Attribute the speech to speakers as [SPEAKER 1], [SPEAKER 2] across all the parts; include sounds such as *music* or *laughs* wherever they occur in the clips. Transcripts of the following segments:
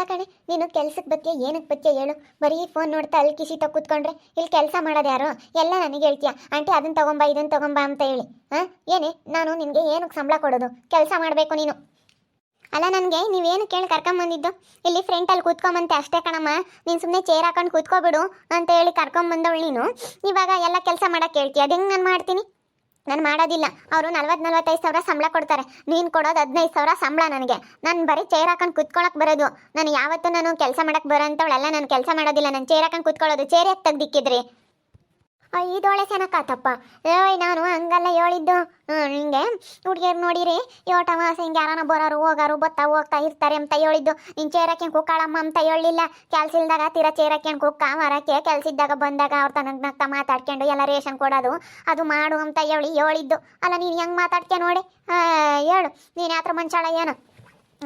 [SPEAKER 1] ಅಲ್ಲ ಕಣೆ, ನೀನು ಕೆಲ್ಸಕ್ಕೆ ಬತ್ತಿಯ ಏನಕ್ಕೆ ಬತ್ತಿಯ ಹೇಳು. ಬರೀ ಫೋನ್ ನೋಡ್ತಾ ಅಲ್ಲಿ ಕಿಸಿ ತಗ ಕೂತ್ಕೊಂಡ್ರೆ ಇಲ್ಲಿ ಕೆಲಸ ಮಾಡೋದು ಯಾರು? ಎಲ್ಲ ನನಗೆ ಹೇಳ್ತೀಯ? ಆಂಟಿ ಅದನ್ನ ತಗೊಂಬ ಇದನ್ನ ತಗೊಂಬ ಅಂತ ಹೇಳಿ. ಹಾಂ? ಏನೇ, ನಾನು ನಿನಗೆ ಏನಕ್ಕೆ ಸಂಬಳ ಕೊಡೋದು? ಕೆಲಸ ಮಾಡಬೇಕು ನೀನು. ಅಲ್ಲ ನನಗೆ, ನೀವೇನು ಕೇಳಿ ಕರ್ಕೊಂಬಂದಿದ್ದು? ಇಲ್ಲಿ ಫ್ರೆಂಟಲ್ಲಿ ಕೂತ್ಕೊಂಬಂತೆ ಅಷ್ಟೇ ಕಣಮ್ಮ. ನೀನು ಸುಮ್ಮನೆ ಚೇರ್ ಹಾಕೊಂಡು ಕೂತ್ಕೊಬಿಡು ಅಂತ ಹೇಳಿ ಕರ್ಕೊಂಬಂದವಳು ನೀನು. ಇವಾಗ ಎಲ್ಲ ಕೆಲಸ ಮಾಡೋಕ್ಕೆ ಹೇಳ್ತೀಯ? ಅದು ಹೆಂಗೆ ನಾನು ಮಾಡ್ತೀನಿ? ನಾನು ಮಾಡೋದಿಲ್ಲ. ಅವರು ನಲ್ವತ್ತು ನಲ್ವತ್ತೈದು ಸಾವಿರ ಸಂಬಳ ಕೊಡ್ತಾರೆ. ನೀನು ಕೊಡೋದು ಹದಿನೈದು ಸಾವಿರ ಸಂಬಳ ನನಗೆ. ನಾನು ಬರೀ ಚೇರ್ ಹಾಕೊಂಡು ಕುತ್ಕೊಳಕ್ಕೆ ಬರೋದು. ನಾನು ಯಾವತ್ತೂ ನಾನು ಕೆಲಸ ಮಾಡಕ್ಕೆ ಬರೋಂಥವಳೆಲ್ಲ. ನಾನು ಕೆಲಸ ಮಾಡೋದಿಲ್ಲ. ನಾನು ಚೇರ್ ಹಾಕೊಂಡು ಕುತ್ಕೊಳ್ಳೋದು. ಚೇರ್ ಯಾಕೆ ತೆಗ್ದಿಕ್ಕಿದ್ರಿ? ಇದೊಳೆ ತಪ್ಪ ಏಯ್, ನಾನು ಹಂಗಲ್ಲ ಹೇಳಿದ್ದು. ನಿಂಗೆ ಹುಡುಗಿಯರು ನೋಡಿರಿ ಯೋಟ ಮಾಸ ಹಿಂಗೆ ಯಾರನ ಬರೋರು, ಹೋಗಾರು ಬತ್ತಾ ಹೋಗ್ತಾ ಇರ್ತಾರೆ ಅಂತ ಹೇಳಿದ್ದು. ನಿನ್ ಚೇರಕ್ಕೆ ಕುಕ್ಕಾಳಮ್ಮ ಅಂತ ಹೇಳಿಲ್ಲ. ಕೆಲ್ಸ ಇಲ್ದಾಗ ತೀರಾ ಚೇರಕ್ಕೆ ಕುಕ್ಕ ಮರಕ್ಕೆ ಕೆಲ್ಸಿದ್ದಾಗ ಬಂದಾಗ ಅವ್ರ ತನಕ ನಗ್ತಾ ಮಾತಾಡ್ಕೊಂಡು ಎಲ್ಲ ರೇಷನ್ ಕೊಡೋದು, ಅದು ಮಾಡು ಅಂತ ಹೇಳಿ ಹೇಳಿದ್ದು. ಅಲ್ಲ, ನೀನು ಹೆಂಗೆ ಮಾತಾಡ್ಕೆ ನೋಡಿ. ಹೇಳು. ನೀನು ಯಾತ್ರ ಮಂಚಾಳ ಏನು?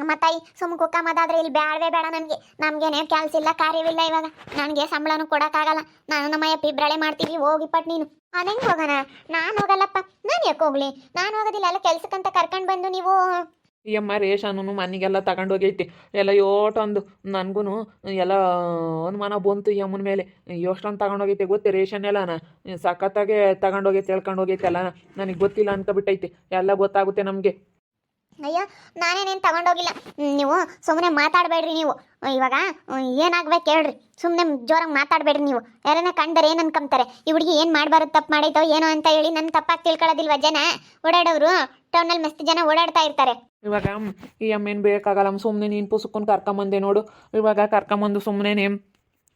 [SPEAKER 1] ಮತ್ತಾಯಿ ಸುಮ್ ಕುಕ್ಕ ಮದಾದ್ರೆ ಇಲ್ಲಿ ಬೇಡವೇ ಬೇಡ ನನಗೆ. ನಮಗೇನೆ ಕೆಲಸ ಇಲ್ಲ, ಕಾರ್ಯವಿಲ್ಲ ಇವಾಗ. ನನಗೆ ಸಂಬಳನೂ ಕೊಡೋಕ್ಕಾಗಲ್ಲ. ನಾನು ನಮ್ಮ ಪಿಬ್ರಳೆ ಮಾಡ್ತೀವಿ ಹೋಗಿ ಪಟ್ ನೀನು. ಅದು ಹೆಂಗೆ ಹೋಗೋಣ. ನಾನು ಹೋಗಲ್ಲಪ್ಪ. ನಾನು ಯಾಕೆ ಹೋಗ್ಲಿ? ನಾನು ಹೋಗೋದಿಲ್ಲ ಎಲ್ಲ ಕೆಲ್ಸಕ್ಕಂತ ಕರ್ಕೊಂಡು ಬಂದು ನೀವು
[SPEAKER 2] ಅಮ್ಮ ರೇಷನ್ನು ಮನೆಗೆಲ್ಲ ತಗೊಂಡೋಗೈತಿ. ಎಲ್ಲ ಯೋಟೊಂದು. ನನಗೂ ಎಲ್ಲ ಅನುಮಾನ ಬಂತು ಈ ಅಮ್ಮನ ಮೇಲೆ. ಎಷ್ಟೊಂದು ತಗೊಂಡೋಗೈತೆ ಗೊತ್ತೆ ರೇಷನ್ ಎಲ್ಲನ ಸಖತ್ತಾಗೆ ತಗೊಂಡೋಗೈತೆ ಹೇಳ್ಕೊಂಡು ಹೋಗೈತೆ ಎಲ್ಲ ನನಗೆ ಗೊತ್ತಿಲ್ಲ ಅಂತ ಬಿಟ್ಟೈತಿ. ಎಲ್ಲ ಗೊತ್ತಾಗುತ್ತೆ ನಮಗೆ.
[SPEAKER 1] ಅಯ್ಯೋ, ನಾನೇನೇನು ತಗೊಂಡೋಗಿಲ್ಲ. ನೀವು ಸುಮ್ಮನೆ ಮಾತಾಡಬೇಡ್ರಿ ನೀವು. ಇವಾಗ ಏನಾಗ್ಬೇಕು ಹೇಳ್ರಿ ಸುಮ್ಮನೆ ಜೋರಾಗಿ ಮಾತಾಡಬೇಡ್ರಿ ನೀವು. ಯಾರನ್ನ ಕಂಡರೆ ಏನು ಅನ್ಕೊಂತಾರೆ ಈ ಹುಡುಗಿ ಏನು ಮಾಡಬಾರ್ದು, ತಪ್ಪು ಮಾಡೈತೋ ಏನೋ ಅಂತ ಹೇಳಿ ನನ್ನ ತಪ್ಪಾಗಿ ತಿಳ್ಕೊಳ್ಳೋದಿಲ್ವ ಜನ? ಓಡಾಡೋರು ಟೌನಲ್ಲಿ ಮಸ್ತ್ ಜನ ಓಡಾಡ್ತಾ ಇರ್ತಾರೆ.
[SPEAKER 2] ಇವಾಗ, ಈ ಅಮ್ಮ ಏನು ಬೇಕಾಗಲ್ಲ ಸುಮ್ಮನೆ ನೀನು ಪುಸ್ಕೊಂಡು ಕರ್ಕೊಂಬಂದೆ ನೋಡು. ಇವಾಗ ಕರ್ಕೊಂಬಂದು ಸುಮ್ಮನೆ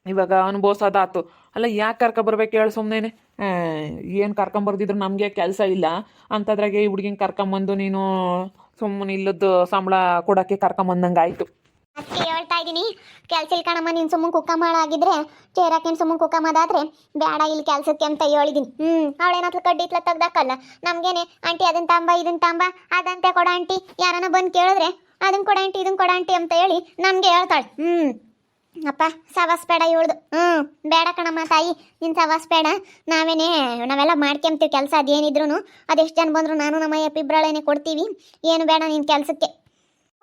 [SPEAKER 2] ಇವಾಗ ಅನುಭವಿಸೋದಾತು. ಅಲ್ಲ, ಯಾಕೆ ಕರ್ಕೊಬರ್ಬೇಕು ಹೇಳಿ ಸುಮ್ಮನೆ ಏನು ಕರ್ಕೊಂಬರ್ದಿದ್ರು ನಮಗೆ ಕೆಲಸ ಇಲ್ಲ. ಅಂಥದ್ರಾಗೆ ಈ ಹುಡುಗಿನ ಕರ್ಕೊಂಬಂದು ನೀನು ಸುಮ್ಮನೆ ಇಲ್ಲದ್ದು ಸಂಬಳ ಕೊಡಕ್ಕೆ ಕರ್ಕೊಂಬಂದಂಗೆ ಆಯ್ತು
[SPEAKER 1] ಹೇಳ್ತಾ ಇದೀನಿ ಕೆಲ್ಸ ಇಲ್ಲ ಕಣಮ್ಮ ನೀನು ಸುಮ್ಮನೆ ಕುಕ್ಕ ಮಾಡಾಗಿದ್ರೆ ಚೇರಾಕೇನು ಸುಮ್ಮನೆ ಕುಕ್ಕ ಮಾಡಾದ್ರೆ ಬೇಡ ಇಲ್ಲಿ ಕೆಲ್ಸಕ್ಕೆ ಅಂತ ಹೇಳಿದೀನಿ. ಹ್ಮ್, ಅವಳೇನಾದ್ರು ಕಡ್ಡಿ ಇತ್ಲ ತೆಗ್ದಾಕಲ್ಲ, ನಮಗೇನೆ ಆಂಟಿ ಅದನ್ ತಾಂಬ, ಇದನ್ ತಾಂಬ, ಅದಂತೆ ಕೊಡ ಆಂಟಿ ಯಾರನ್ನ ಬಂದು ಕೇಳಿದ್ರೆ ಅದನ್ನ ಕೊಡ ಆಂಟಿ ಇದನ್ನ ಕೊಡ ಆಂಟಿ ಅಂತ ಹೇಳಿ ನಮಗೆ ಹೇಳ್ತಾಳೆ. ಹ್ಞೂ ಅಪ್ಪ, ಸವಾಸ್ ಬೇಡ ಇವಳ್ದು. ಹ್ಞೂ ಬೇಡ ಕಣಮ್ಮ ತಾಯಿ ನಿನ್ನ ಸವಾಸ್ ಬೇಡ. ನಾವೇನೇ, ನಾವೆಲ್ಲ ಮಾಡ್ಕೊಂತೀವಿ ಕೆಲಸ ಅದೇನಿದ್ರು ಅದೆಷ್ಟು ಜನ ಬಂದ್ರು ನಾನು ನಮ್ಮ ಪಿಬ್ರಳೇನೆ ಕೊಡ್ತೀವಿ. ಏನು ಬೇಡ ನಿನ್ನ ಕೆಲಸಕ್ಕೆ.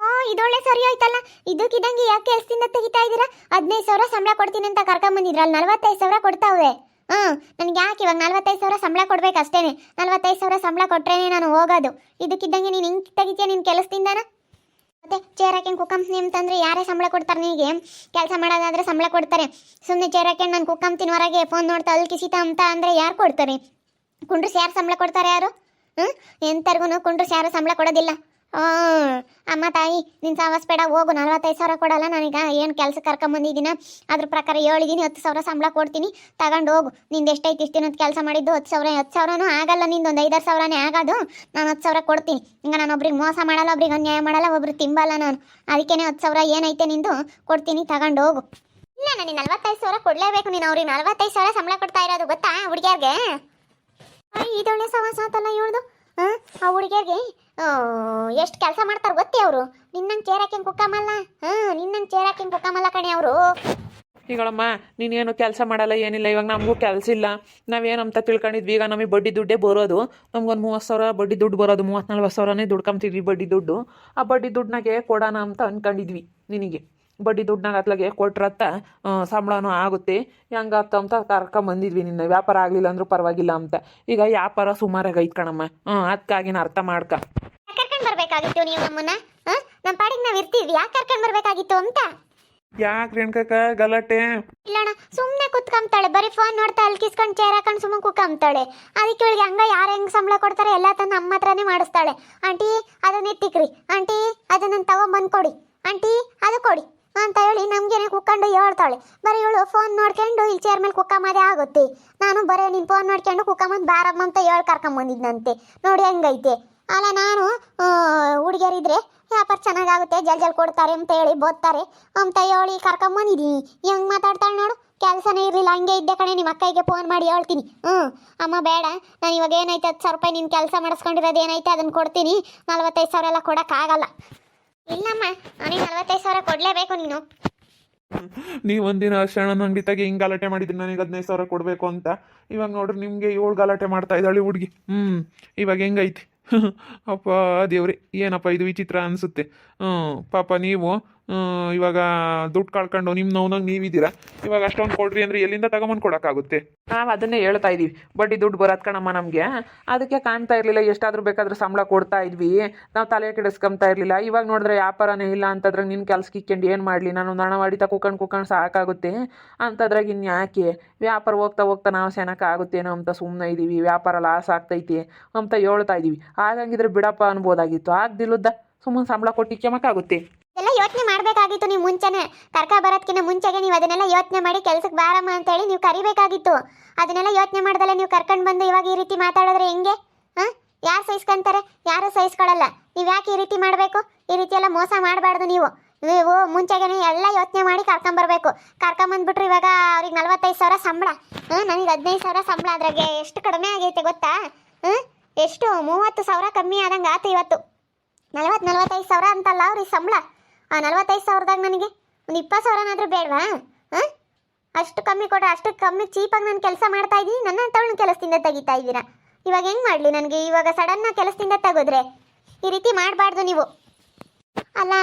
[SPEAKER 1] ಓ, ಇದೊಳ್ಳೆ ಸರಿ ಆಯ್ತಲ್ಲ. ಇದಕ್ಕಿದಂಗೆ ಯಾಕೆ ಕೆಲ್ಸದಿಂದ ತೆಗಿತಾ ಇದ್ದೀರಾ? ಹದಿನೈದು ಸಾವಿರ ಸಂಬಳ ಕೊಡ್ತೀನಿ ಅಂತ ಕರ್ಕೊಂಬಂದಿದ್ರಲ್ಲ ನಲ್ವತ್ತೈದು ಸಾವಿರ ಕೊಡ್ತಾವೆ ಹ್ಞೂ ನನಗೆ ಯಾಕೆ ಇವಾಗ ನಲ್ವತ್ತೈದು ಸಾವಿರ ಸಂಬಳ ಕೊಡ್ಬೇಕು ಅಷ್ಟೇನೆ ನಲ್ವತ್ತೈದು ಸಾವಿರ ಸಂಬಳ ಕೊಟ್ರೇನೆ ನಾನು ಹೋಗೋದು. ಇದಕ್ಕಿದ್ದಂಗೆ ನೀನು ಹಿಂಗೆ ತೆಗಿತೀಯ ನಿನ್ನ ಕೆಲಸದಿಂದನ? ಮತ್ತೆ ಚೇರ್ ಹಾಕೊಂಡು ಕುಕ್ಕಂತೀನಿ ಅಂತಂದ್ರೆ ಯಾರೇ ಸಂಬಳ ಕೊಡ್ತಾರೆ ನಿನಗೆ. ಕೆಲಸ ಮಾಡೋದಾದ್ರೆ ಸಂಬಳ ಕೊಡ್ತಾರೆ. ಸುಮ್ಮನೆ ಚೇರ್ ಹಾಕೊಂಡು ನಾನು ಕುಕ್ಕಂತೀನಿ ಹೊರಗೆ ಫೋನ್ ನೋಡ್ತಾ ಅಲ್ಲಿ ಕಿಸಿತ ಅಂತ ಅಂದರೆ ಯಾರು ಕೊಡ್ತಾರೆ? ಕುಂಡ್ರಸ್ ಯಾರು ಸಂಬಳ ಕೊಡ್ತಾರೆ ಯಾರು? ಹ್ಞೂ ಎಂತರ್ಗು ಕುಂಡ್ರಸ್ ಯಾರು ಸಂಬಳ ಕೊಡೋದಿಲ್ಲ. ಅಮ್ಮ ತಾಯಿ ನಿನ್ನ ಸಾವಾಸ ಬೇಡ, ಹೋಗು, ನಲ್ವತ್ತೈದು ಸಾವಿರ ಕೊಡಲ್ಲ ನನಗೆ, ಏನು ಕೆಲಸ ಕರ್ಕೊಂಬಂದಿದ್ದೀನ ಅದ್ರ ಪ್ರಕಾರ ಹೇಳಿದ್ದೀನಿ ಹತ್ತು ಸಾವಿರ ಸಂಬಳ ಕೊಡ್ತೀನಿ, ತಗೊಂಡು ಹೋಗು. ನಿಂದು ಎಷ್ಟೈತಿ ಇಷ್ಟು ದಿನದ ಕೆಲಸ ಮಾಡಿದ್ದು? ಹತ್ತು ಸಾವಿರ, ಹತ್ತು ಸಾವಿರನೂ ಆಗಲ್ಲ ನಿಂದು, ಒಂದು ಐದಾರು ಸಾವಿರನೇ ಆಗೋದು. ನಾನು ಹತ್ತು ಸಾವಿರ ಕೊಡ್ತೀನಿ. ಈಗ ನಾನು ಒಬ್ರಿಗೆ ಮೋಸ ಮಾಡಲ್ಲ, ಒಬ್ರಿಗೆ ಅನ್ಯಾಯ ಮಾಡಲ್ಲ, ಒಬ್ರು ತಿಂಬಲ್ಲ ನಾನು. ಅದಕ್ಕೇನೆ ಹತ್ತು ಸಾವಿರ ಏನೈತೆ ನಿಂದು? ಕೊಡ್ತೀನಿ, ತಗೊಂಡು ಹೋಗು. ಇಲ್ಲ ನನಗೆ ನಲ್ವತ್ತೈದು ಸಾವಿರ ಕೊಡಲೇಬೇಕು. ನೀನು ಅವ್ರಿಗೆ ನಲ್ವತ್ತೈದು ಸಾವಿರ ಸಂಬಳ ಕೊಡ್ತಾ ಇರೋದು, ಗೊತ್ತಾ ಹುಡುಗಿಯರ್ಗೆ? ಇದೊಳ್ಳೆ ಸವಾಸ ಅಂತಲ್ಲ ಇವಳ್ದು ಹಾಂ ಆ ಹುಡುಗಿಯರ್ಗೆ? ಎಷ್ಟು ಕೆಲಸ ಮಾಡ್ತಾರೆ ಗೊತ್ತೇ ಅವರು. ನಿನ್ನಂಗೆ ಚೇರ್ ಹಾಕ್ಯಂಗೆ ಕುಕ್ಕಮಲ್ಲ? ಹಾಂ ನಿನ್ನಂಗೆ ಚೇರ್ ಕುಕ್ಕಮಲ್ಲ ಕಣೆ ಅವರು.
[SPEAKER 2] ಈಗಳಮ್ಮ, ನೀನೇನು ಕೆಲಸ ಮಾಡಲ್ಲ, ಏನಿಲ್ಲ, ಇವಾಗ ನಮಗೂ ಕೆಲಸ ಇಲ್ಲ. ನಾವೇನಂತ ತಿಳ್ಕೊಂಡಿದ್ವಿ. ಈಗ ನಮಗೆ ಬಡ್ಡಿ ದುಡ್ಡೇ ಬರೋದು. ನಮ್ಗೊಂದು ಮೂವತ್ತು ಸಾವಿರ ಬಡ್ಡಿ ದುಡ್ಡು ಬರೋದು. ಮೂವತ್ತು ನಲ್ವತ್ತು ಸಾವಿರನೇ ದುಡ್ಕೊಂತಿದ್ವಿ ಬಡ್ಡಿ ದುಡ್ಡು. ಆ ಬಡ್ಡಿ ದುಡ್ಡನಾಗೆ ಕೊಡೋಣ ಅಂತ ಅನ್ಕೊಂಡಿದ್ವಿ ನಿನಗೆ. ಬಡ್ಡಿ ದುಡ್ಡನಾಗ ಅತ್ಲಾಗೆ ಕೊಟ್ರತ್ತ ಸಂಬಳನೂ ಆಗುತ್ತೆ. ಹೆಂಗಾಗ್ತ ಅಂತ ಕರ್ಕೊಂಬಂದಿದ್ವಿ ನಿನ್ನ. ವ್ಯಾಪಾರ ಆಗಲಿಲ್ಲ ಅಂದ್ರೂ ಪರವಾಗಿಲ್ಲ ಅಂತ. ಈಗ ವ್ಯಾಪಾರ ಸುಮಾರಾಗಿ ಐತ್ ಕಣಮ್ಮ. ಹ್ಞೂ ಅದಕ್ಕಾಗಿನ ಅರ್ಥ ಮಾಡ್ಕ.
[SPEAKER 1] ಬರ್ಬೇಕಾಗಿತ್ತು ನೀವು ನಮ್ಮನ್ನ? ನಮ್ ನಮ್ಮ ಪಾಡಿಗೆ ನಾವು ಇರ್ತಿದ್ವಿ ಯಾಕೆ ಕರ್ಕೊಂಡು ಬರ್ಬೇಕಾಗಿತ್ತು ಅಂತ?
[SPEAKER 2] ಯಾಕೆ ರೇಣ್ಕಕ್ಕ ಗಲಾಟೆ.
[SPEAKER 1] ಇಲ್ಲಣ್ಣ ಸುಮ್ಮನೆ ಕುತ್ಕೊಂತಾಳೆ. ಬರೀ ಫೋನ್ ನೋಡ್ತಾ ಅಲ್ಲಿ ಕಿಸ್ಕೊಂಡು ಚೇರ್ ಹಾಕೊಂಡು ಸುಮ್ಮನೆ ಕುತ್ಕೊಂತಾಳೆ. ಅದಕ್ಕೆ ಇವಳಿಗೆ ಹಂಗ ಯಾರು ಹೆಂಗ್ ಸಂಬಳ ಕೊಡ್ತಾರೆ ಎಲ್ಲ ತಂದು ನಮ್ಮ ಹತ್ರನೇ ಮಾಡಿಸ್ತಾಳೆ. ಆಂಟಿ ಅದನ್ನ ಎತ್ತಿಕ್ರಿ. ಆಂಟಿ ಅದನ್ನ ತಗೊಂಬಂದು ಕೊಡಿ. ಆಂಟಿ ಅದು ಕೊಡಿ. ಅಂತ ಹೇಳಿ ನಮ್ಗೇನೆ ಕುಕ್ಕೊಂಡು ಹೇಳ್ತಾಳೆ. ಬರೀ ಇವಳು ಫೋನ್ ನೋಡ್ಕೊಂಡು ಇಲ್ಲಿ ಚೇರ್ ಮೇಲೆ ಕುಕ್ಕಮ್ಮದೇ ಆಗುತ್ತೆ. ನಾನು ಬರೀ ನಿನ್ ಫೋನ್ ನೋಡ್ಕೊಂಡು ಕುಕ್ಕಮ್ಮಂದು ಬಾರಮ್ಮ ಅಂತ ಹೇಳಿ ಕರ್ಕೊಂಬಂದಿದ್ನಂತೆ. ನೋಡಿ ಹೆಂಗೈತೆ. ಅಲ್ಲ, ನಾನು ಹುಡುಗಿಯರಿದ್ರೆ ವ್ಯಾಪಾರ ಚೆನ್ನಾಗಾಗುತ್ತೆ, ಜಲ್ ಜಲ್ ಕೊಡ್ತಾರೆ ಅಂತ ಹೇಳಿ ಬೋದ್ತಾರೆ. ಅಂತ ಹೇಳಿ ಕರ್ಕೊಂಬಂದಿದ್ದೀನಿ ಹೆಂಗೆ ಮಾತಾಡ್ತಾಳೆ ನೋಡು. ಕೆಲಸನೇ ಇರಲಿಲ್ಲ, ಹಂಗೆ ಇದ್ದೆ ಕಣೆ ನಿಮ್ಮ ಅಕ್ಕಗೆ ಫೋನ್ ಮಾಡಿ ಹೇಳ್ತೀನಿ. ಹ್ಞೂ ಅಮ್ಮ ಬೇಡ, ನಾನು ಇವಾಗ ಏನೈತೆ ಹತ್ತು ಸಾವಿರ ರೂಪಾಯಿ ನೀನು ಕೆಲಸ ಮಾಡಿಸ್ಕೊಂಡಿರೋದು ಏನೈತೆ ಅದನ್ನು ಕೊಡ್ತೀನಿ. ನಲ್ವತ್ತೈದು ಸಾವಿರ ಎಲ್ಲ ಕೊಡೋಕ್ಕಾಗಲ್ಲ ಇಲ್ಲಮ್ಮ ನನಗೆ ನಲ್ವತ್ತೈದು ಸಾವಿರ ಕೊಡಲೇಬೇಕು ನೀನು.
[SPEAKER 2] ನೀವು ಒಂದಿನ ಶರಣನ ಅಂಗಡಿ ತೆಗಿ ಹಿಂಗೆ ಗಲಾಟೆ ಮಾಡಿದ್ರು ನನಗೆ ಹದಿನೈದು ಸಾವಿರ ಕೊಡಬೇಕು ಅಂತ. ಇವಾಗ ನೋಡ್ರಿ, ನಿಮಗೆ ಏಳು ಗಲಾಟೆ ಮಾಡ್ತಾ ಇದ್ದಾಳೆ ಹುಡುಗಿ. ಹ್ಞೂ ಇವಾಗ ಹೆಂಗೈತಿ? *laughs* ಅಪ್ಪ ದೇವ್ರಿ ಏನಪ್ಪ ಇದು ವಿಚಿತ್ರ ಅನಿಸುತ್ತೆ. ಹ್ಞೂ ಪಾಪ ನೀವು
[SPEAKER 3] ಇವಾಗ ದುಡ್ಡು ಕಳ್ಕೊಂಡು ನಿಮ್ಮ ನೋವ್ನಾಗ ನೀವಿದ್ದೀರಾ? ಇವಾಗ ಅಷ್ಟೊಂದು ಕೊಡ್ರಿ ಅಂದ್ರೆ ಎಲ್ಲಿಂದ ತಗೊಂಬಂದು ಕೊಡೋಕ್ಕಾಗುತ್ತೆ?
[SPEAKER 2] ನಾವು ಅದನ್ನೇ ಹೇಳ್ತಾ ಇದೀವಿ. ಬಡ್ಡಿ ದುಡ್ಡು ಬರೋದ್ ಕಣಮ್ಮ ನಮಗೆ. ಅದಕ್ಕೆ ಕಾಣ್ತಾ ಇರಲಿಲ್ಲ, ಎಷ್ಟಾದರೂ ಬೇಕಾದ್ರೂ ಸಂಬಳ ಕೊಡ್ತಾ ಇದ್ವಿ. ನಾವು ತಲೆ ಕೆಡಿಸ್ಕೊಂತಾ ಇರಲಿಲ್ಲ. ಇವಾಗ ನೋಡಿದ್ರೆ ವ್ಯಾಪಾರನೇ ಇಲ್ಲ ಅಂತದ್ರಾಗ ನಿನ್ನ ಕೆಲ್ಸಕ್ಕೆ ಇಕ್ಕೊಂಡು ಏನು ಮಾಡಲಿ? ನಾನು ನಣವಾಡಿ ತ ಕುಕಂಡು ಕುಕ್ಕಂಡು ಸಾಕಾಗುತ್ತೆ. ಅಂತದ್ರಾಗ ಇನ್ನು ಯಾಕೆ? ವ್ಯಾಪಾರ ಹೋಗ್ತಾ ಹೋಗ್ತಾ ನಾವು ಆಗುತ್ತೇನೋ ಅಂತ ಸುಮ್ಮನೆ ಇದ್ದೀವಿ ವ್ಯಾಪಾರ ಲಾಸ್ ಆಗ್ತೈತಿ ಅಂತ ಹೇಳ್ತಾ ಇದ್ದೀವಿ ಹಾಗಂಗಿದ್ರೆ ಬಿಡಪ್ಪ ಅನ್ಬೋದಾಗಿತ್ತು. ಆಗ್ದಿಲ್ಲದ ಸುಮ್ಮನೆ ಸಂಬಳ ಕೊಟ್ಟಿಕ್ಕೆ ಆಗುತ್ತೆ.
[SPEAKER 1] ಎಲ್ಲ ಯೋಚನೆ ಮಾಡಬೇಕಾಗಿತ್ತು ನೀವು ಮುಂಚೆನೆ. ಕರ್ಕ ಬರೋದಕ್ಕಿಂತ ಮುಂಚೆಗೆ ನೀವು ಅದನ್ನೆಲ್ಲ ಯೋಚನೆ ಮಾಡಿ ಕೆಲ್ಸಕ್ಕೆ ಬಾರಮ್ಮ ಅಂತೇಳಿ ನೀವು ಕರಿಬೇಕಾಗಿತ್ತು. ಅದನ್ನೆಲ್ಲ ಯೋಚನೆ ಮಾಡ್ದಲ್ಲ ನೀವು ಕರ್ಕೊಂಡು ಬಂದು ಇವಾಗ ಈ ರೀತಿ ಮಾತಾಡಿದ್ರೆ ಹೆಂಗೆ? ಹಾಂ? ಯಾರು ಸಹಿಸ್ಕೊಂತಾರೆ? ಯಾರು ಸಹಿಸ್ಕೊಳ್ಳಲ್ಲ ನೀವು ಯಾಕೆ ಈ ರೀತಿ ಮಾಡಬೇಕು? ಈ ರೀತಿ ಎಲ್ಲ ಮೋಸ ಮಾಡಬಾರ್ದು ನೀವು. ನೀವು ಮುಂಚೆಗೆ ಎಲ್ಲ ಯೋಚನೆ ಮಾಡಿ ಕರ್ಕೊಂಬರ್ಬೇಕು ಕರ್ಕೊಂಬಂದ್ಬಿಟ್ರೆ ಇವಾಗ ಅವ್ರಿಗೆ ನಲ್ವತ್ತೈದು ಸಾವಿರ ಸಂಬಳ. ಹಾಂ? ನನಗೆ ಹದಿನೈದು ಸಾವಿರ ಸಂಬಳ ಅದ್ರಾಗೆ ಎಷ್ಟು ಕಡಿಮೆ ಆಗೈತೆ ಗೊತ್ತಾ? ಹ್ಞೂ ಎಷ್ಟು? ಮೂವತ್ತು ಸಾವಿರ ಕಮ್ಮಿ ಆದಂಗೆ ಆತು ಇವತ್ತು. ನಲ್ವತ್ತು ನಲ್ವತ್ತೈದು ಸಾವಿರ ಅಂತಲ್ಲ ಅವ್ರಿಗೆ ಸಂಬಳ. ಆ ನಲ್ವತ್ತೈದು ಸಾವಿರದಾಗ ನನಗೆ ಒಂದು ಇಪ್ಪತ್ತು ಸಾವಿರನಾದರೂ ಬೇಡವಾ? ಹಾಂ? ಅಷ್ಟು ಕಮ್ಮಿ ಕೊಟ್ಟರೆ ಅಷ್ಟು ಕಮ್ಮಿ ಚೀಪಾಗಿ ನಾನು ಕೆಲಸ ಮಾಡ್ತಾ ಇದ್ದೀನಿ, ನನ್ನ ತಗೊಂಡು ಕೆಲಸದಿಂದ ತೆಗಿತಾ ಇದ್ದೀರಾ. ಇವಾಗ ಹೆಂಗೆ ಮಾಡಲಿ ನನಗೆ? ಇವಾಗ ಸಡನ್ನಾಗಿ ಕೆಲಸದಿಂದ ತೆಗೆದ್ರೆ. ಈ ರೀತಿ ಮಾಡಬಾರ್ದು ನೀವು. ಅಲ್ಲ,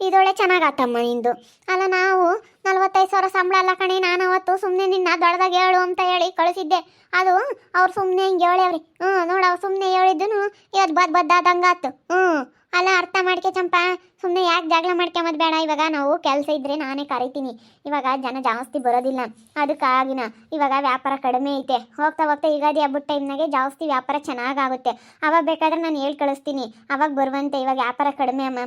[SPEAKER 1] ಇದೊಳ್ಳೆ ಚೆನ್ನಾಗಾತಮ್ಮ ನಿಂದು. ಅಲ್ಲ, ನಾವು ನಲ್ವತ್ತೈದು ಸಾವಿರ ಸಂಬಳ ಅಲ್ಲ ಕಣೆ, ನಾನು ಅವತ್ತು ಸುಮ್ಮನೆ ನಿನ್ನ ದೊಡ್ಡದಾಗ ಹೇಳು ಅಂತ ಹೇಳಿ ಕಳಿಸಿದ್ದೆ. ಅದು ಅವ್ರು ಸುಮ್ಮನೆ ಹಿಂಗೆ ಹೇಳವ್ರಿ ಹ್ಞೂ ನೋಡು, ಅವ್ರು ಸುಮ್ಮನೆ ಹೇಳಿದ್ದು ಇವತ್ತು ಬದ್ ಬದ್ದಾದಂಗಾತು. ಹ್ಞೂ ಅಲ್ಲ, ಅರ್ಥ ಮಾಡ್ಕೆ ಚಂಪ. ಸುಮ್ಮನೆ ಯಾಕೆ ಜಗಳ ಮಾಡ್ಕೊಂಬದ್ ಬೇಡ. ಇವಾಗ ನಾವು ಕೆಲಸ ಇದ್ರೆ ನಾನೇ ಕರಿತೀನಿ. ಇವಾಗ ಜನ ಜಾಸ್ತಿ ಬರೋದಿಲ್ಲ. ಅದಕ್ಕಾಗಿನ ಇವಾಗ ವ್ಯಾಪಾರ ಕಡಿಮೆ ಐತೆ. ಹೋಗ್ತಾ ಹೋಗ್ತಾ ಯುಗಾದಿ ಹಬ್ಬದ ಟೈಮ್ನಾಗೆ ಜಾಸ್ತಿ ವ್ಯಾಪಾರ ಚೆನ್ನಾಗಾಗುತ್ತೆ. ಅವಾಗ ಬೇಕಾದ್ರೆ ನಾನು ಹೇಳಿ ಕಳಿಸ್ತೀನಿ. ಅವಾಗ ಬರುವಂತೆ ಇವಾಗ ವ್ಯಾಪಾರ ಕಡಿಮೆ ಅಮ್ಮ.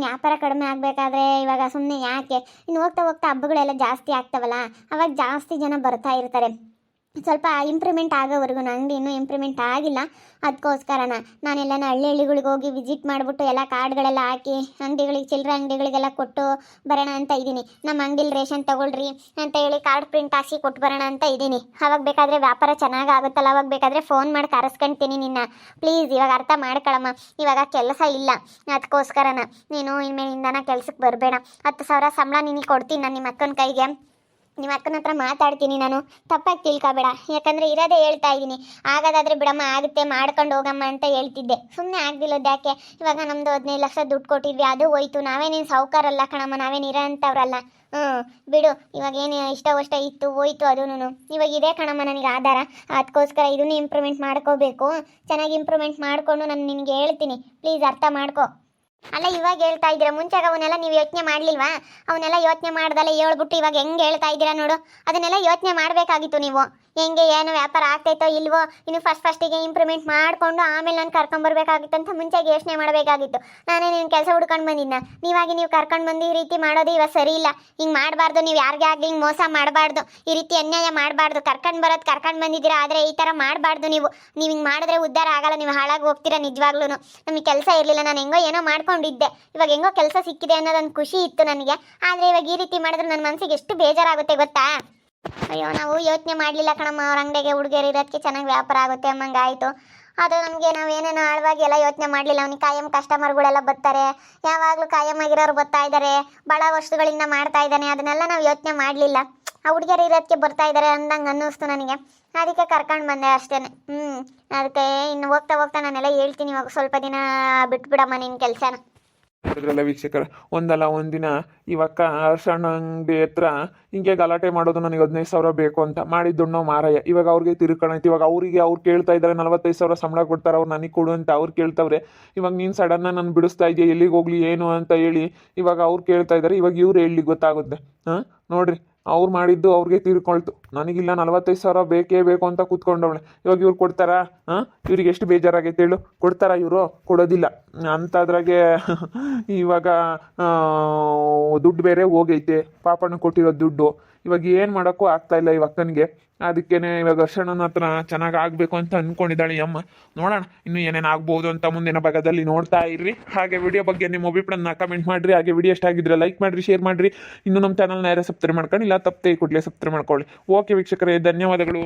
[SPEAKER 1] ವ್ಯಾಪಾರ ಕಡಿಮೆ ಆಗಬೇಕಾದ್ರೆ ಇವಾಗ ಸುಮ್ಮನೆ ಯಾಕೆ? ಇನ್ನು ಹೋಗ್ತಾ ಹೋಗ್ತಾ ಹಬ್ಬಗಳೆಲ್ಲ ಜಾಸ್ತಿ ಆಗ್ತಾವಲ್ಲ. ಅವಾಗ ಜಾಸ್ತಿ ಜನ ಬರ್ತಾ ಇರ್ತಾರೆ. ಸ್ವಲ್ಪ ಇಂಪ್ರೂವ್ಮೆಂಟ್ ಆಗೋವರೆಗೂ ನನಗೆ ಇನ್ನೂ ಇಂಪ್ರೂವ್ಮೆಂಟ್ ಆಗಿಲ್ಲ. ಅದಕ್ಕೋಸ್ಕರನ ನಾನೆಲ್ಲ ಹಳ್ಳಿ ಹಳ್ಳಿಗಳಿಗೆ ಹೋಗಿ ವಿಸಿಟ್ ಮಾಡಿಬಿಟ್ಟು ಎಲ್ಲ ಕಾರ್ಡ್ಗಳೆಲ್ಲ ಹಾಕಿ, ಅಂಗಡಿಗಳಿಗೆ, ಚಿಲ್ಲರೆ ಅಂಗಡಿಗಳಿಗೆಲ್ಲ ಕೊಟ್ಟು ಬರೋಣ ಅಂತ ಇದ್ದೀನಿ. ನಮ್ಮ ಅಂಗಡಿಲಿ ರೇಷನ್ ತೊಗೊಳ್ರಿ ಅಂತ ಹೇಳಿ ಕಾರ್ಡ್ ಪ್ರಿಂಟ್ ಹಾಕಿ ಕೊಟ್ಟು ಬರೋಣ ಅಂತ ಇದ್ದೀನಿ. ಅವಾಗ ಬೇಕಾದರೆ ವ್ಯಾಪಾರ ಚೆನ್ನಾಗಿ ಆಗುತ್ತಲ್ಲ ಅವಾಗ ಬೇಕಾದರೆ ಫೋನ್ ಮಾಡಿ ಕರೆಸ್ಕೊಂತೀನಿ ನಿನ್ನ. ಪ್ಲೀಸ್ ಇವಾಗ ಅರ್ಥ ಮಾಡ್ಕೊಳಮ್ಮ. ಇವಾಗ ಕೆಲಸ ಇಲ್ಲ. ಅದಕ್ಕೋಸ್ಕರನ ನೀನು ಇನ್ಮೇಲಿಂದನ ಕೆಲಸಕ್ಕೆ ಬರಬೇಡ. ಹತ್ತು ಸಾವಿರ ಸಂಬಳ ನಿನಗೆ ಕೊಡ್ತೀನಿ ನಾನು ನಿಮ್ಮ ಅಕ್ಕನ ಕೈಗೆ. ನಿಮ್ಮ ಅಕ್ಕನ ಹತ್ರ ಮಾತಾಡ್ತೀನಿ ನಾನು. ತಪ್ಪಾಗಿ ತಿಳ್ಕೊಬೇಡ. ಯಾಕಂದ್ರೆ ಇರೋದೇ ಹೇಳ್ತಾ ಇದ್ದೀನಿ. ಆಗೋದಾದ್ರೆ ಬಿಡಮ್ಮ, ಆಗುತ್ತೆ, ಮಾಡ್ಕೊಂಡು ಹೋಗಮ್ಮ ಅಂತ ಹೇಳ್ತಿದ್ದೆ. ಸುಮ್ಮನೆ ಆಗ್ದಿಲ್ಲದ ಯಾಕೆ ಇವಾಗ ನಮ್ದು ಹದಿನೈದು ಲಕ್ಷ ದುಡ್ಡು ಕೊಟ್ಟಿದ್ವಿ, ಅದು ಹೋಯ್ತು. ನಾವೇನೇನು ಸಾವುಕಾರಲ್ಲ ಕಣಮ್ಮ ನಾವೇನು ಇರೋ ಅಂಥವ್ರಲ್ಲ ಹ್ಞೂ ಬಿಡು. ಇವಾಗ ಏನು ಇಷ್ಟವಷ್ಟ ಇತ್ತು, ಹೋಯ್ತು ಅದೂ ಇವಾಗ ಇದೇ ಕಣಮ್ಮ ನನಗೆ ಆಧಾರ. ಅದಕ್ಕೋಸ್ಕರ ಇದನ್ನು ಇಂಪ್ರೂವ್ಮೆಂಟ್ ಮಾಡ್ಕೋಬೇಕು. ಚೆನ್ನಾಗಿ ಇಂಪ್ರೂವ್ಮೆಂಟ್ ಮಾಡಿಕೊಂಡು ನಾನು ನಿನಗೆ ಹೇಳ್ತೀನಿ. ಪ್ಲೀಸ್ ಅರ್ಥ ಮಾಡ್ಕೊ. ಅಲ್ಲ, ಇವಾಗ ಹೇಳ್ತಾ ಇದ್ದೀರಾ? ಮುಂಚೆಗೆ ಅವನ್ನೆಲ್ಲ ನೀವು ಯೋಚನೆ ಮಾಡಲಿಲ್ವಾ? ಅವನ್ನೆಲ್ಲ ಯೋಚನೆ ಮಾಡ್ದಲ್ಲ ಹೇಳ್ಬಿಟ್ಟು ಇವಾಗ ಹೆಂಗೆ ಹೇಳ್ತಾ ಇದ್ದೀರಾ ನೋಡು. ಅದನ್ನೆಲ್ಲ ಯೋಚನೆ ಮಾಡಬೇಕಾಗಿತ್ತು ನೀವು. ಹೆಂಗೆ, ಏನು ವ್ಯಾಪಾರ ಆಗ್ತೈತೋ ಇಲ್ವೋ, ಇನ್ನು ಫಸ್ಟ್ ಫಸ್ಟಿಗೆ ಇಂಪ್ರೂವ್ಮೆಂಟ್ ಮಾಡಿಕೊಂಡು ಆಮೇಲೆ ನಾನು ಕರ್ಕೊಂಬರ್ಬೇಕಾಗಿತ್ತು ಅಂತ ಮುಂಚೆಗೆ ಯೋಚನೆ ಮಾಡಬೇಕಾಗಿತ್ತು. ನಾನೇ ನೀನು ಕೆಲಸ ಹುಡ್ಕೊಂಡು ಬಂದಿದ್ನ. ನೀವಾಗಿ ನೀವು ಕರ್ಕೊಂಡು ಬಂದು ಈ ರೀತಿ ಮಾಡೋದು ಇವಾಗ ಸರಿ ಇಲ್ಲ. ಹಿಂಗೆ ಮಾಡಬಾರ್ದು, ನೀವು ಯಾರಿಗೆ ಆಗಲಿ ಹಿಂಗೆ ಮೋಸ ಮಾಡಬಾರ್ದು. ಈ ರೀತಿ ಅನ್ಯಾಯ ಮಾಡಬಾರ್ದು. ಕರ್ಕೊಂಡು ಬರೋದು ಕರ್ಕೊಂಡು ಬಂದಿದ್ದೀರಾ, ಆದರೆ ಈ ಥರ ಮಾಡಬಾರ್ದು ನೀವು. ನೀವು ಹಿಂಗೆ ಮಾಡಿದ್ರೆ ಉದ್ಧಾರ ಆಗಲ್ಲ, ನೀವು ಹಾಳಾಗಿ ಹೋಗ್ತೀರಾ ನಿಜವಾಗ್ಲೂ ನಮಗೆ ಕೆಲಸ ಇರಲಿಲ್ಲ, ನಾನು ಹೆಂಗೋ ಏನೋ ಮಾಡ್ಕೊಂಡಿದ್ದೆ. ಇವಾಗ ಹೆಂಗೋ ಕೆಲಸ ಸಿಕ್ಕಿದೆ ಅನ್ನೋದೊಂದು ಖುಷಿ ಇತ್ತು ನನಗೆ. ಆದರೆ ಇವಾಗ ಈ ರೀತಿ ಮಾಡಿದ್ರೆ ನನ್ನ ಮನಸ್ಸಿಗೆ ಎಷ್ಟು ಬೇಜಾರಾಗುತ್ತೆ ಗೊತ್ತಾ? ಅಯ್ಯೋ, ನಾವು ಯೋಚನೆ ಮಾಡಲಿಲ್ಲ ಕಣಮ್ಮ. ಅವ್ರ ಅಂಗಡಿಗೆ ಹುಡುಗಿಯರು ಇರೋದಕ್ಕೆ ಚೆನ್ನಾಗಿ ವ್ಯಾಪಾರ ಆಗುತ್ತೆ ಅಮ್ಮಂಗೆ ಆಯಿತು ಅದು ನಮಗೆ ನಾವು ಏನೇನೋ ಆಳವಾಗಿ ಎಲ್ಲ ಯೋಚನೆ ಮಾಡಲಿಲ್ಲ. ಅವ್ನಿಗೆ ಕಾಯಂ ಕಸ್ಟಮರ್ಗಳೆಲ್ಲ ಬರ್ತಾರೆ. ಯಾವಾಗಲೂ ಕಾಯಂ ಆಗಿರೋರು ಬರ್ತಾ ಇದ್ದಾರೆ ಭಾಳ ವರ್ಷಗಳಿಂದ ಮಾಡ್ತಾ ಇದ್ದಾನೆ. ಅದನ್ನೆಲ್ಲ ನಾವು ಯೋಚನೆ ಮಾಡಲಿಲ್ಲ. ಆ ಹುಡುಗಿಯರು ಇರೋದಕ್ಕೆ ಬರ್ತಾ ಇದ್ದಾರೆ ಅಂದಂಗೆ ಅನ್ನಿಸ್ತು ನನಗೆ. ಅದಕ್ಕೆ ಕರ್ಕೊಂಡು ಬಂದೆ ಅಷ್ಟೇ. ಹ್ಞೂ ಅದಕ್ಕೆ ಇನ್ನು ಹೋಗ್ತಾ ಹೋಗ್ತಾ ನಾನೆಲ್ಲ ಹೇಳ್ತೀನಿ ಇವಾಗ ಸ್ವಲ್ಪ ದಿನ ಬಿಟ್ಬಿಡಮ್ಮ ನಿನ್ನ ಕೆಲಸನ.
[SPEAKER 3] ನೋಡಿದ್ರಲ್ಲ ವೀಕ್ಷಕರು, ಒಂದಲ್ಲ, ಒಂದಿನ ಇವಕ್ಕ ಅರ್ಶಣ್ಣ ಅಂಗಡಿ ಹತ್ರ ಹಿಂಗೆ ಗಲಾಟೆ ಮಾಡೋದು ನನಗೆ ಹದಿನೈದು ಸಾವಿರ ಬೇಕು ಅಂತ ಮಾಡಿದ್ದುಣ್ಣೋ ಮಾರಾಯ ಇವಾಗ ಅವ್ರಿಗೆ ತಿರ್ಕೊಳೈತಿ ಇವಾಗ ಅವರಿಗೆ ಅವ್ರು ಕೇಳ್ತಾ ಇದ್ದಾರೆ, ನಲವತ್ತೈದು ಸಾವಿರ ಸಂಬಳ ಕೊಡ್ತಾರೆ, ಅವ್ರು ನನಗೆ ಕೊಡು ಅಂತ ಅವ್ರು ಕೇಳ್ತಾವ್ರೆ. ಇವಾಗ ನೀನು ಸಡನ್ನ ನಾನು ಬಿಡಿಸ್ತಾ ಇದೆಯಾ, ಎಲ್ಲಿಗೆ ಹೋಗ್ಲಿ, ಏನು ಅಂತ ಹೇಳಿ ಇವಾಗ ಅವ್ರು ಕೇಳ್ತಾ ಇದ್ದಾರೆ. ಇವಾಗ ಇವ್ರು ಹೇಳಿ ಗೊತ್ತಾಗುತ್ತೆ? ಹಾಂ? ನೋಡ್ರಿ. ಅವ್ರು ಮಾಡಿದ್ದು ಅವ್ರಿಗೆ ತೀರ್ಕೊಳ್ತು. ನನಗಿಲ್ಲ ನಲವತ್ತೈದು ಸಾವಿರ ಬೇಕೇ ಬೇಕು ಅಂತ ಕೂತ್ಕೊಂಡವಳೆ. ಇವಾಗ ಇವ್ರು ಕೊಡ್ತಾರಾ? ಹಾಂ? ಇವ್ರಿಗೆ ಎಷ್ಟು ಬೇಜಾರಾಗೈತೆ ಹೇಳು. ಕೊಡ್ತಾರಾ ಇವರು? ಕೊಡೋದಿಲ್ಲ. ಅಂಥದ್ರಾಗೆ *laughs* ಇವಾಗ ದುಡ್ಡು ಬೇರೆ ಹೋಗೈತೆ. ಪಾಪಣ್ಣ ಕೊಟ್ಟಿರೋ ದುಡ್ಡು. ಇವಾಗ ಏನು ಮಾಡೋಕ್ಕೂ ಆಗ್ತಾ ಇಲ್ಲ ಇವಾಗ ಅಕ್ಕನಿಗೆ. ಅದಕ್ಕೇನೆ ಇವಾಗ ಹರ್ಷಣ್ಣನ ಹತ್ರ ಚೆನ್ನಾಗಿ ಆಗಬೇಕು ಅಂತ ಅಂದ್ಕೊಂಡಿದ್ದಾಳೆ ಅಮ್ಮ. ನೋಡೋಣ, ಇನ್ನು ಏನೇನು ಆಗ್ಬೋದು ಅಂತ ಮುಂದಿನ ಭಾಗದಲ್ಲಿ ನೋಡ್ತಾ ಇರ್ರಿ. ಹಾಗೆ ವಿಡಿಯೋ ಬಗ್ಗೆ ನಿಮ್ಮ ಅಭಿಪ್ರಾಯನ ಕಮೆಂಟ್ ಮಾಡಿರಿ. ಹಾಗೆ ವಿಡಿಯೋ ಇಷ್ಟ ಆಗಿದ್ರೆ ಲೈಕ್ ಮಾಡಿರಿ ಶೇರ್ ಮಾಡಿರಿ. ಇನ್ನು ನಮ್ಮ ಚಾನಲ್ನ ಯಾರೇ ಸಬ್ಸ್ಕ್ರೈಬ್ ಮಾಡ್ಕೊಂಡು ಇಲ್ಲ ತಪ್ಪದೆ ಕೂಡಲೇ ಸಬ್ಸ್ಕ್ರೈಬ್ ಮಾಡ್ಕೊಳ್ಳಿ. ಓಕೆ ವೀಕ್ಷಕರೇ, ಧನ್ಯವಾದಗಳು.